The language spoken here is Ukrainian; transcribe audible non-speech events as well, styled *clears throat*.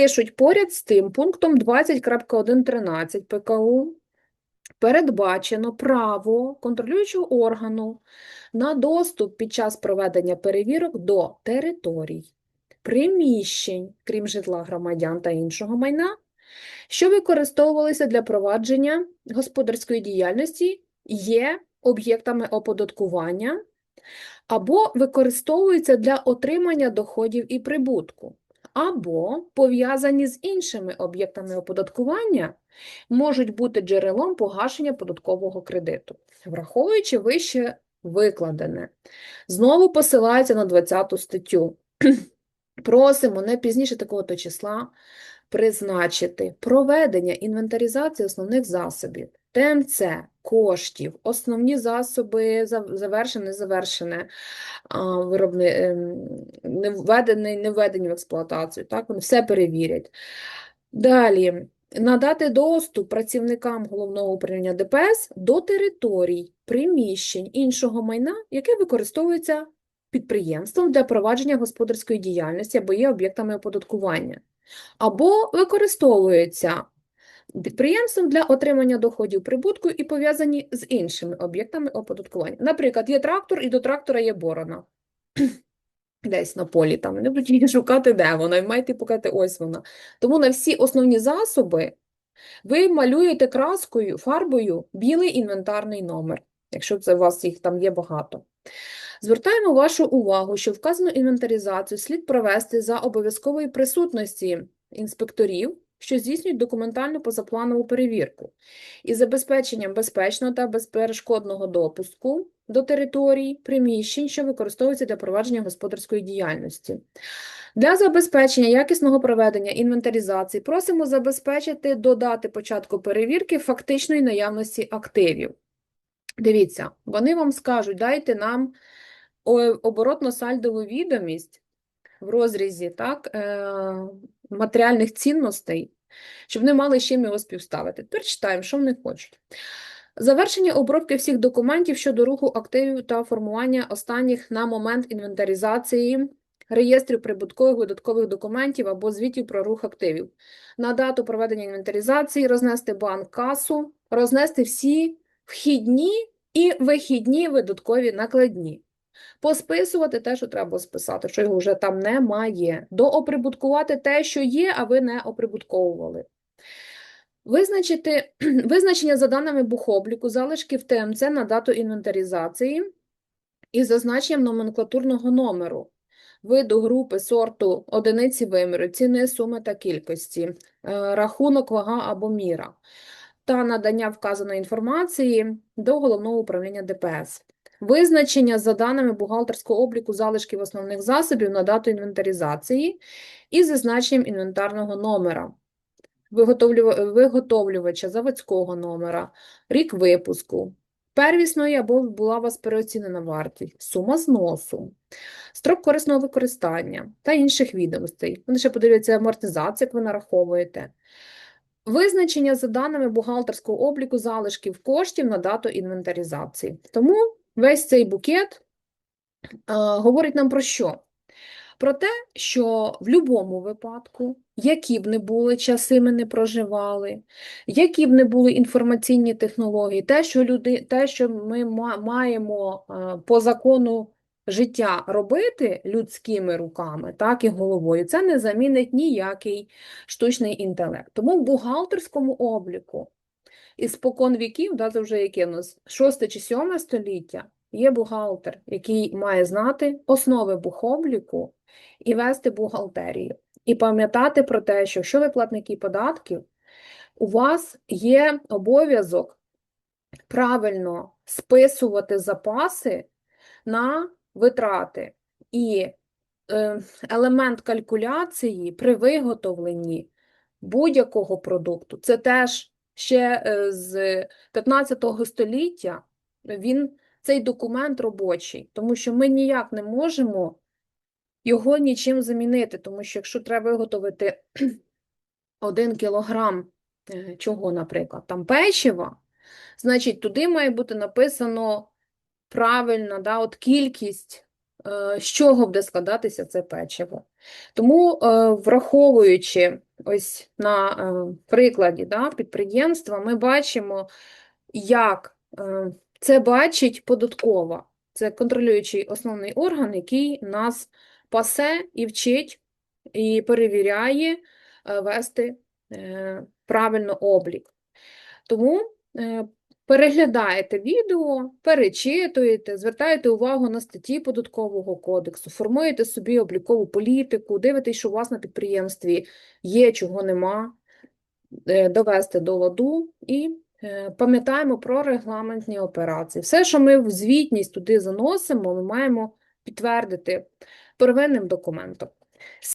Пишуть поряд з тим пунктом 20.1.13 ПКУ передбачено право контролюючого органу на доступ під час проведення перевірок до територій, приміщень, крім житла громадян та іншого майна, що використовувалися для провадження господарської діяльності, є об'єктами оподаткування або використовуються для отримання доходів і прибутку, або пов'язані з іншими об'єктами оподаткування, можуть бути джерелом погашення податкового кредиту, враховуючи вище викладене. Знову посилається на 20 статтю. *clears throat* Просимо не пізніше такого-то числа призначити проведення інвентаризації основних засобів, ТМЦ, коштів, основні засоби зав- завершене, незавершене, а, виробни, ем, не введені, не введені в експлуатацію. Так? Вони все перевірять. Далі. Надати доступ працівникам головного управління ДПС до територій, приміщень іншого майна, яке використовується підприємством для провадження господарської діяльності або є об'єктами оподаткування, або використовується підприємством для отримання доходів прибутку і пов'язані з іншими об'єктами оподаткування. Наприклад, є трактор, і до трактора є борона. *clears throat* Десь на полі там не будуть її шукати, де вона, і маєте показати, ось вона. Тому на всі основні засоби ви малюєте краскою, фарбою білий інвентарний номер, якщо це у вас їх там є багато. Звертаємо вашу увагу, що вказану інвентаризацію слід провести за обов'язкової присутності інспекторів, що здійснюють документальну позапланову перевірку, із забезпеченням безпечного та безперешкодного допуску до територій, приміщень, що використовуються для провадження господарської діяльності. Для забезпечення якісного проведення інвентаризації просимо забезпечити до дати початку перевірки фактичної наявності активів. Дивіться, вони вам скажуть, дайте нам оборотно-сальдову відомість в розрізі так, е, матеріальних цінностей, щоб вони мали з чим його співставити. Тепер читаємо, що вони хочуть. Завершення обробки всіх документів щодо руху активів та формування останніх на момент інвентаризації реєстрів прибуткових видаткових документів або звітів про рух активів. На дату проведення інвентаризації рознести банк-касу, рознести всі вхідні і вихідні видаткові накладні. Посписувати те, що треба списати, що його вже там немає. Дооприбуткувати те, що є, а ви не оприбутковували. Визначити *clears throat* визначення за даними бухобліку залишків ТМЦ на дату інвентаризації із зазначенням номенклатурного номеру, виду, групи, сорту, одиниці виміру, ціни, суми та кількості, е, рахунок, вага або міра та надання вказаної інформації до Головного управління ДПС. Визначення за даними бухгалтерського обліку залишків основних засобів на дату інвентаризації із зазначенням інвентарного номера, виготовлювача заводського номера, рік випуску, первісної або була вас переоцінена вартість, сума зносу, строк корисного використання та інших відомостей. Вони ще подивляться амортизацію, як ви нараховуєте. Визначення за даними бухгалтерського обліку залишків коштів на дату інвентаризації. Тому весь цей букет а, говорить нам про що? Про те, що в будь-якому випадку, які б не були часи ми не проживали, які б не були інформаційні технології, те, що люди, те, що ми маємо а, по закону життя робити людськими руками, так і головою, це не замінить ніякий штучний інтелект. Тому в бухгалтерському обліку із спокон віків, да, це вже яке у нас 6 чи 7 століття, є бухгалтер, який має знати основи бухобліку і вести бухгалтерію. І пам'ятати про те, що якщо ви платники податків, у вас є обов'язок правильно списувати запаси на витрати. І е, елемент калькуляції при виготовленні будь-якого продукту, це теж ще е, з 15 століття він, цей документ робочий, тому що ми ніяк не можемо його нічим замінити, тому що якщо треба виготовити *clears throat* 1 кілограм е, чого, наприклад, там печива, значить туди має бути написано правильно, да, от кількість, з чого буде складатися це печиво. Тому, е, враховуючи ось на е, прикладі да, підприємства ми бачимо, як е, це бачить податкова. Це контролюючий основний орган, який нас пасе і вчить, і перевіряє е, вести е, правильно облік. Тому е, переглядаєте відео, перечитуєте, звертаєте увагу на статті Податкового кодексу, формуєте собі облікову політику, дивитесь, що у вас на підприємстві є, чого нема, е, довести до ладу і е, пам'ятаємо про регламентні операції. Все, що ми в звітність туди заносимо, ми маємо підтвердити первинним документом.